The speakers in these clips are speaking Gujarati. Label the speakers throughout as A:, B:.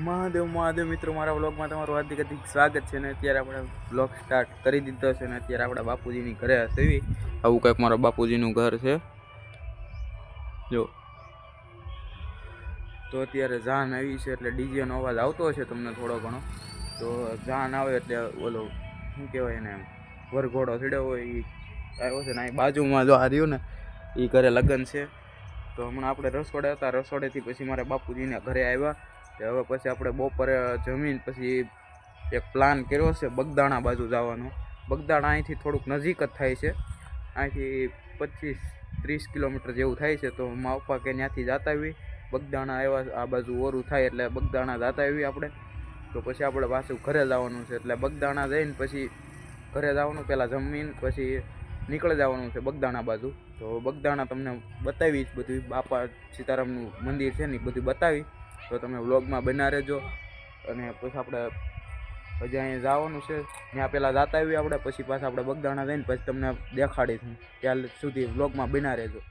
A: મહાદેવ મહાદેવ મિત્રો, મારા બ્લોગમાં તમારું હાર્દિક હાર્દિક સ્વાગત છે ને અત્યારે આપણે બ્લોગ સ્ટાર્ટ કરી દીધો છે ને અત્યારે આપણા બાપુજીની ઘરે સેવી આવું કંઈક મારા બાપુજીનું ઘર છે. જો. તો અત્યારે જાન આવી છે એટલે ડીજેનો અવાજ આવતો હશે તમને થોડો ઘણો. તો જાન આવે એટલે ઓલો, શું કહેવાય એને વરઘોડો ચડ્યો હોય એ આવ્યો છે ને અહીં બાજુમાં જો આ રહ્યું ને એ ઘરે લગ્ન છે. તો હમણાં આપણે રસોડે હતા, રસોડેથી પછી મારા બાપુજીને ઘરે આવ્યા. તે હવે પછી આપણે બપોરે જમીન પછી એક પ્લાન કર્યો છે બગદાણા બાજુ જવાનો. બગદાણા અહીંથી થોડુંક નજીક જ થાય છે. અહીંથી પચીસ ત્રીસ કિલોમીટર જેવું થાય છે. તો મા પપ્પા કે ત્યાંથી જતા આવી બગદાણા આવ્યા આ બાજુ ઓરું થાય એટલે બગદાણા જતા આવી આપણે. તો પછી આપણે પાછું ઘરે જવાનું છે. એટલે બગદાણા જઈને પછી ઘરે જવાનું પહેલાં જમીન પછી નીકળી જવાનું છે બગદાણા બાજુ. તો બગદાણા તમને બતાવીશ બધું બાપા સીતારામનું મંદિર છે ને બધું બતાવી તો તમે વ્લોગમાં બના રહેજો. અને પછી આપણે પછી અહીંયા જવાનું છે. ત્યાં પહેલાં જતા આવીએ આપણે, પછી પાછા આપણે બગદાણા જઈને પછી તમને દેખાડીશું. ત્યાં સુધી વ્લોગમાં બના રહેજો.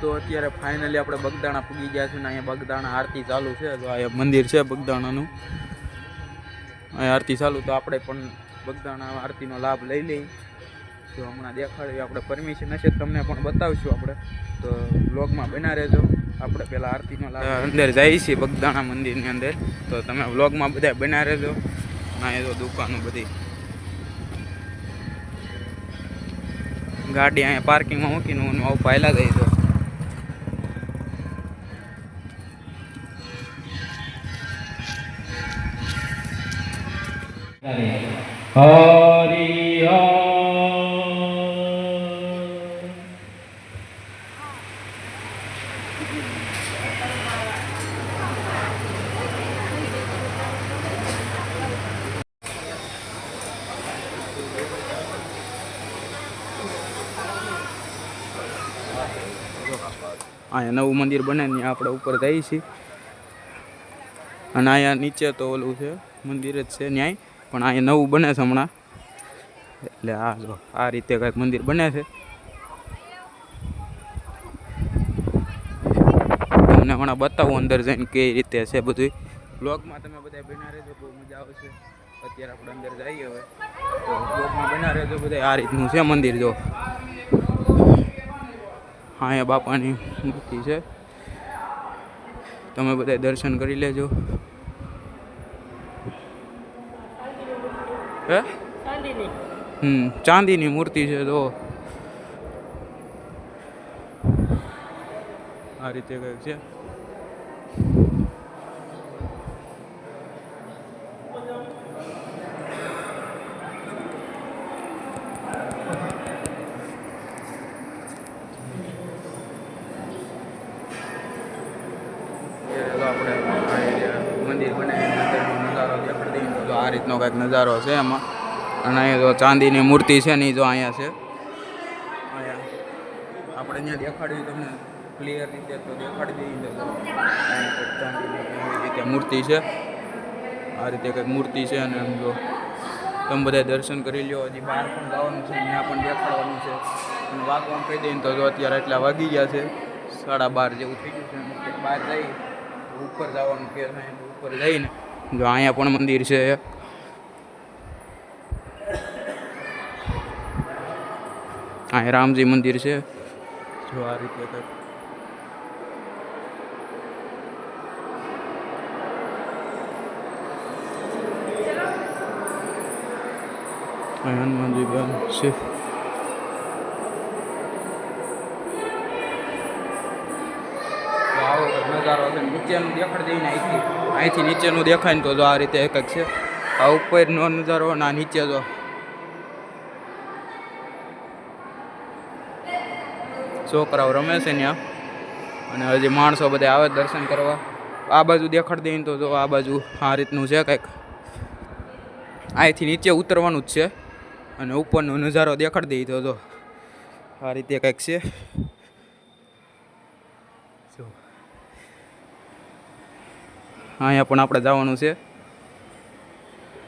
A: તો અત્યારે ફાઇનલી આપણે બગદાણા પૂગી ગયા છે ને અહીંયા બગદાણા આરતી ચાલુ છે. તો અહીંયા મંદિર છે બગદાણાનું. આરતી ચાલુ, તો આપણે પણ બગદાણા આરતીનો લાભ લઈ લઈ તો હમણાં દેખાડીએ આપણે પરમિશન હશે તમને પણ બતાવશું આપણે. તો વ્લોગમાં બના રહેજો. આપણે પહેલાં આરતીનો લાભ અંદર જઈએ છીએ બગદાણા મંદિરની અંદર. તો તમે વ્લોગમાં બધા બના રહેજો. ના, એ દુકાનો બધી. ગાડી અહીંયા પાર્કિંગમાં મૂકીને હું આવું પહેલાં જઈ
B: હરિ
A: અહીંયા નવું મંદિર બને ને આપણે ઉપર જઈએ છીએ. અને અહીંયા નીચે તો ઓલું છે, મંદિર જ છે ન્યાય. પણ અહીંયા નવું બને છે હમણાં. એટલે આ જો, આ રીતે કંઈક મંદિર બને છે. તમને હમણાં બતાવું અંદર જઈને કઈ રીતે છે બધું બ્લોગમાં તમે બધા બના રહેજો, બહુ મજા આવશે. અત્યારે આપણે અંદર જઈએ હવે. તો બ્લોગમાં બના રહેજો બધા આ રીતનું છે મંદિર, જો. હા, અહીંયા બાપાની મૂર્તિ છે. તમે બધા દર્શન કરી લેજો. હે? હમ ચાંદીની મૂર્તિ છે તો આ રીતે કંઈક છે અત્યારે તો આપણે આ એરિયા મંદિર બનાવીને અંદરનો નજારો દેખાડી દઈએ તો જો આ રીતનો કંઈક નજારો છે એમાં. અને અહીંયા તો ચાંદીની મૂર્તિ છે ને જો અહીંયા છે. અહીંયા. આપણે અહીંયા દેખાડવી તમને ક્લિયર રીતે તો દેખાડી દઈએ જો રીતે મૂર્તિ છે. આ રીતે કંઈક મૂર્તિ છે અને એમ જો તમે બધા દર્શન કરી લ્યો. હજી બહાર પણ જવાનું છે, ત્યાં પણ દેખાડવાનું છે. અને વાગવાનું કહી દઈએ તો જો અત્યારે એટલા વાગી ગયા છે. સાડા બાર જેવું થઈ ગયું છે. બહાર જઈ ઉપર જવાનું કે ઉપર જઈને. જો અહીંયા પણ મંદિર છે. એક અહીંયા રામજી મંદિર છે. જો આ રીતે હનુમાનજી બન છે. નજારો નીચેનું દેખાડી દઈને અહીંથી અહીંથી નીચેનું દેખાય ને તો જો આ રીતે એક છે. આ ઉપરનો નજારો ના આ નીચે જો છોકરાઓ રમે છે ત્યાં. અને હજી માણસો બધા આવે દર્શન કરવા. આ બાજુ દેખાડ દઈને તો આ બાજુ આ રીતનું છે કંઈક. અહીંથી નીચે ઉતરવાનું જ છે. અને ઉપરનો નજારો દેખાડ દઈએ તો જો. આ રીતે કંઈક છે. અહીંયા પણ આપણે જવાનું છે.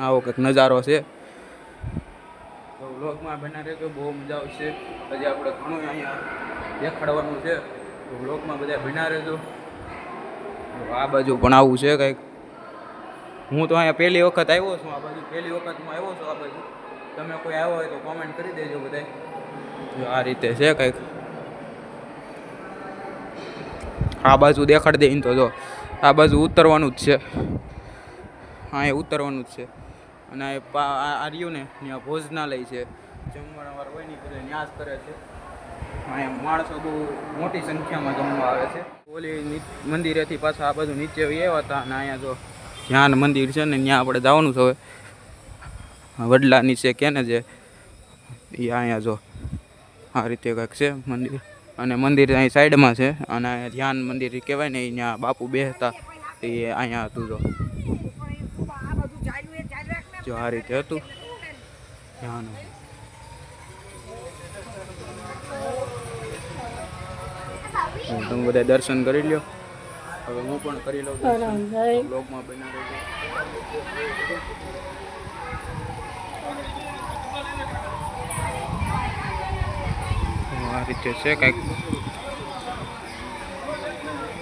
A: આવો કંઈક નજારો છે. વ્લોગમાં બના રહેજો. બહુ મજા આવશે. હજી આપણે ઘણું અહીંયા દેખાડવાનું છે. તો વ્લોગમાં બધા ભીના રહેજો. આ બાજુ પણ આવું છે કંઈક. હું તો અહીંયા પહેલી વખત આવ્યો છું. આ બાજુ પહેલી વખત હું આવ્યો છું આ બાજુ. તમે કોઈ આવ્યો હોય તો કોમેન્ટ કરી દેજો બધા આ રીતે છે કંઈક. આ બાજુ દેખાડી દઈને તો જો. આ બાજુ ઉતરવાનું જ છે. હા, એ ઉતરવાનું જ છે. અને આ રહ્યું ને, ત્યાં ભોજનાલય છે. જમવાના હોય ને બધા ન્યાસ કરે છે. અહીંયા માણસો બહુ મોટી સંખ્યામાં જમવા આવે છે. ઓલી મંદિરેથી પાછા આ બાજુ નીચે આવ્યા હતા અને અહીંયા જો ધ્યાન મંદિર છે ને ત્યાં આપણે જવાનું છે હવે. વડલા નીચે કે ને જે એ અહીંયા જો આ રીતે કંઈક છે મંદિર. અને મંદિર અહીં સાઈડમાં છે અને ધ્યાન મંદિર કહેવાય ને અહીંયા બાપુ બેસતા એ અહીંયા હતું જો. જો આ રીતે હતું. ધ્યાન. તમે બધા દર્શન કરી લ્યો. હવે હું પણ કરી લઉં બ્લોગમાં બના રહેજો આ રીતે છે કંઈક.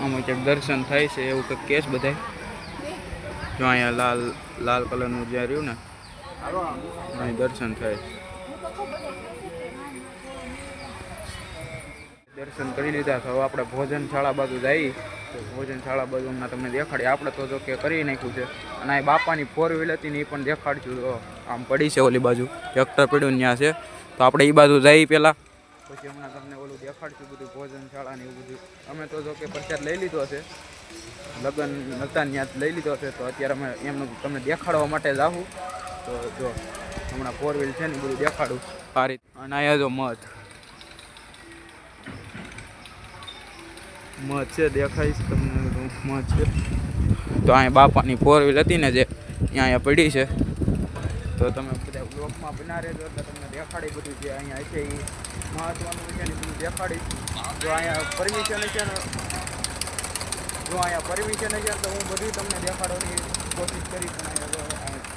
A: આમાં ક્યાંક દર્શન થાય છે એવું કંઈક કેસ બધાય. જો અહીંયા લાલ લાલ કલરનું જ્યાં રહ્યું ને અહીં દર્શન થાય. છે દર્શન કરી લીધા હવે આપણે ભોજનશાળા બાજુ જઈએ તો ભોજનશાળા બાજુ હમણાં તમને દેખાડીએ આપણે તો જો કે કરી નાખ્યું છે. અને આ બાપાની ફોર વ્હીલ હતી ને એ પણ દેખાડશું તો આમ પડી છે ઓલી બાજુ. ટ્રેક્ટર પડ્યું ત્યાં છે. તો આપણે એ બાજુ જઈએ પહેલાં પછી હમણાં તમને ઓલું દેખાડશું બધું ભોજનશાળા ને એવું બધું. અમે તો જો કે પ્રચાર લઈ લીધો છે. લગ્ન નતા ત્યાં લઈ લીધો છે. તો અત્યારે અમે એમનું તમને દેખાડવા માટે જ આવું તો જો, હમણાં ફોર વ્હીલ છે ને બધું દેખાડું. સારી અને અહીંયા જો મધ. મધ છે દેખાઈશ તમને બધું મધ છે. તો અહીંયા બાપાની ફોર વ્હીલ હતી ને જે અહીંયા પડી છે. તો તમે બધા બ્લોકમાં બના રહેજો એટલે તમને દેખાડી બધું જે અહીંયા છે એ મહત્વનું છે ને બધું દેખાડી. જો અહીંયા પરમિશન છે ને, જો અહીંયા પરમિશન છે તો હું બધું તમને દેખાડવાની કોશિશ કરીશ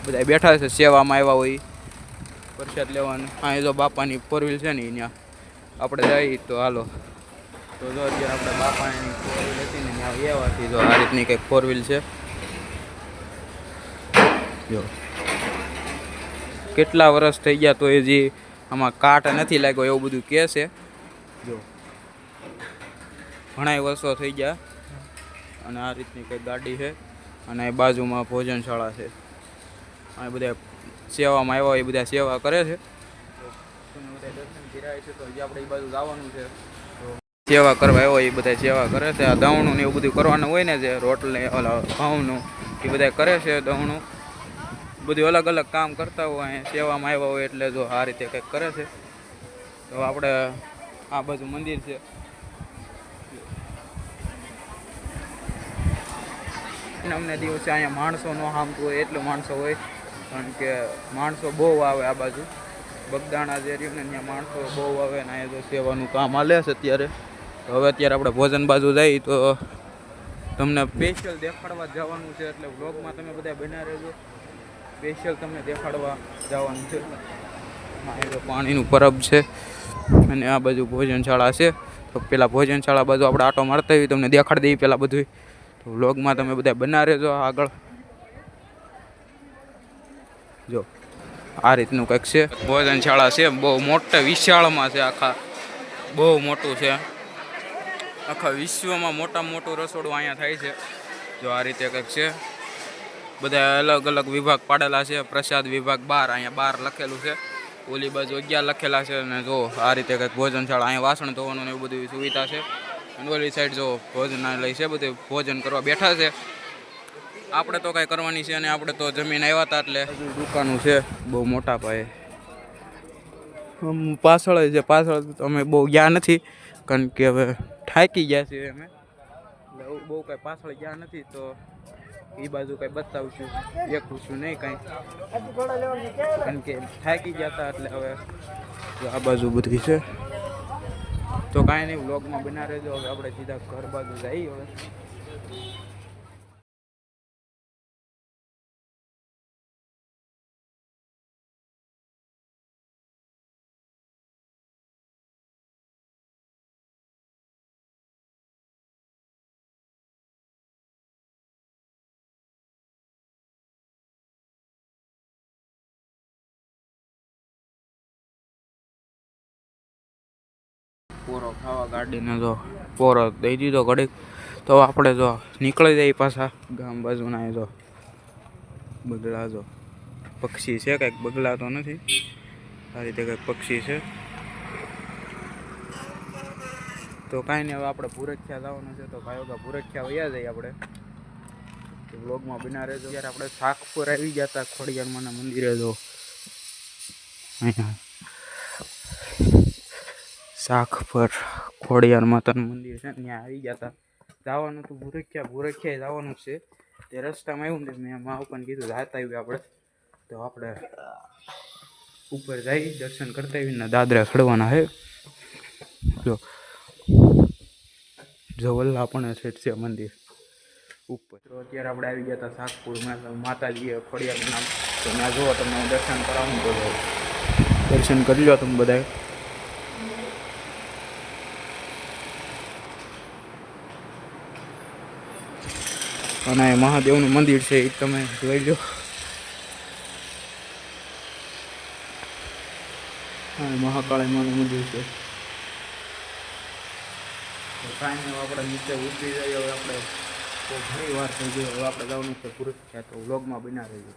A: બધા બેઠા છે, સેવામાં આવ્યા હોય, પ્રસાદ લેવાનું. અહીંયા જો બાપાની ફોર વ્હીલ છે ને અહીંયા આપણે જઈએ તો હાલો. તો જો અત્યારે આપણે બાપાની ફોર વ્હીલ હતી ને, ત્યાં એવાથી જો આ રીતની કંઈક ફોર વ્હીલ છે. જો. કેટલા વર્ષ થઈ ગયા તો એ જે આમાં કાટ નથી લાગ્યો એવું બધું કહે છે. જો. ઘણા વર્ષો થઈ ગયા. અને આ રીતની કંઈક ગાડી છે. અને એ બાજુમાં ભોજનશાળા છે. અને બધા સેવામાં આવ્યા એ બધા સેવા કરે છે. તો આપણે એ બાજુ જવાનું છે. સેવા કરવા આવ્યો એ બધા સેવા કરે છે. આ દવણું ને એવું બધું કરવાનું હોય ને જે રોટલે ઓલા ભાવનું એ બધા કરે છે દવણું બધું અલગ અલગ કામ કરતા હોય, અહીંયા સેવામાં આવ્યા હોય એટલે જો આ રીતે કંઈક કરે છે. તો આપણે આ બાજુ મંદિર છે. અમને દિવસે અહીંયા માણસો ન હામતું હોય, એટલું માણસો હોય. કારણ કે માણસો બહુ આવે આ બાજુ. બગદાણા જે રહ્યું ને ત્યાં માણસો બહુ આવે ને અહીંયા જો સેવાનું કામ હાલે છે અત્યારે. તો હવે અત્યારે આપણે ભોજન બાજુ જઈએ તો તમને સ્પેશિયલ દેખાડવા જવાનું છે એટલે વ્લોગમાં તમે બધા બના રહેજો. સ્પેશિયલ તમને દેખાડવા જવાનું છે. પાણીનું પરબ છે અને આ બાજુ ભોજનશાળા છે. તો પેલા ભોજનશાળા બાજુ આપણે આટો મારતા હોય તમને દેખાડી દઈએ પેલા બધું તો વ્લોગમાં તમે બધા બના રહેજો આગળ. જો, આ રીતનું કંઈક છે. ભોજનશાળા છે, બહુ મોટા વિશાળમાં છે આખા. બહુ મોટું છે. આખા વિશ્વમાં મોટામાં મોટું રસોડું અહીંયા થાય છે. જો આ રીતે કંઈક છે. બધા અલગ અલગ વિભાગ પાડેલા છે. પ્રસાદ વિભાગ બાર, અહીંયા બાર લખેલું છે. ઓલી બાજુ અગિયાર લખેલા છે અને જો આ રીતે કંઈક ભોજનશાળા, અહીંયા વાસણ ધોવાનું એવું બધી સુવિધા છે. અને ઓલી સાઈડ જો ભોજનાલય છે, બધું ભોજન કરવા બેઠા છે. આપણે તો કાંઈ કરવાની છે અને આપણે તો જમીન આવ્યા હતા એટલે દુકાનો છે, બહુ મોટા પાયે. પાછળ છે, પાછળ અમે બહુ ગયા નથી. કારણ કે હવે થાકી ગયા છીએ અમે. એટલે બહુ કાંઈ પાછળ ગયા નથી તો એ બાજુ કાંઈ બતાવશું. દેખું છું નહીં કાંઈ. કારણ કે થાકી ગયા હતા એટલે હવે આ બાજુ બધી છે. તો કાંઈ નહીં વ્લોગમાં બના રહેજો. હવે આપણે સીધા ઘર બાજુ જઈએ હવે. પોરો ખાવા ગાડીને જો પોરો દઈ દીધો ઘડીક. તો આપણે જો નીકળી જઈએ પાછા ગામ બાજુના જો બગલા જો. પક્ષી છે કંઈક બગલા તો નથી. આ રીતે કંઈક પક્ષી છે. તો કાંઈ નહીં, હવે આપણે ભૂરખ્યા જવાનું છે તો ભાઈઓ કે ભૂરખ્યા વયા જઈએ આપણે. વ્લોગમાં બના રહેજો. જ્યારે આપણે શાકપુર આવી ગયા હતા ખોડિયારમાંના મંદિરે જો. અહીંયા. શાખ પર ખોડિયાર માતાનું મંદિર છે. ત્યાં આવી ગયા હતા. જવાનું તો ભૂરખ્યા ભૂરખ્યા જવાનું છે. તે રસ્તામાં આવ્યું ને મેં મા પણ કીધું રાત આવ્યું આપણે. તો આપણે ઉપર જઈ દર્શન કરતા આવીને દાદરા ચડવાના છે જો. જો વલ્લા પણ છે છે મંદિર. ઉપર. અત્યારે આપણે આવી ગયા હતા શાકપુરમાં માતાજીએ ખોડિયાર નામ. તો ત્યાં જુઓ, તમને દર્શન કરાવું તો દર્શન કરી લો તમે બધાએ અને મહાદેવનું મંદિર છે, એ તમે જોઈ લો. મહાકાળી માનું મંદિર છે. નહીં આપણે નીચે ઉતરી જઈએ આપણે ઘણી વાર થઈ આપણે જવાનું છે છે તો વ્લોગમાં બના રહીએ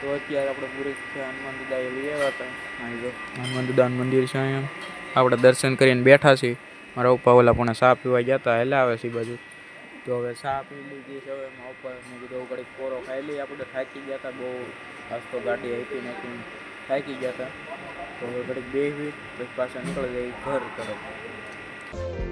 A: તો અત્યારે આપણે પુરુષ છે હનુમાન દાદાએ લઈ આવ્યા હનુમાન દાદાનું મંદિર છે અહીંયા. આપણે દર્શન કરીને બેઠા છીએ. મારા પપ્પા ઓલા પણ ચા પીવા ગયા હતા, હેલા આવે છે બાજુ. તો હવે ચા પી લીધી છે, હવે ઉપર મેં કીધું ઘડીક કોરો ખાઈ લઈએ. આપણે થાકી ગયા હતા, બહુ આજ તો ગાડી આપી નાખી થાકી ગયા હતા. તો હવે ઘડીક બેસી પછી પાછા નીકળી જાય ઘર તરફ.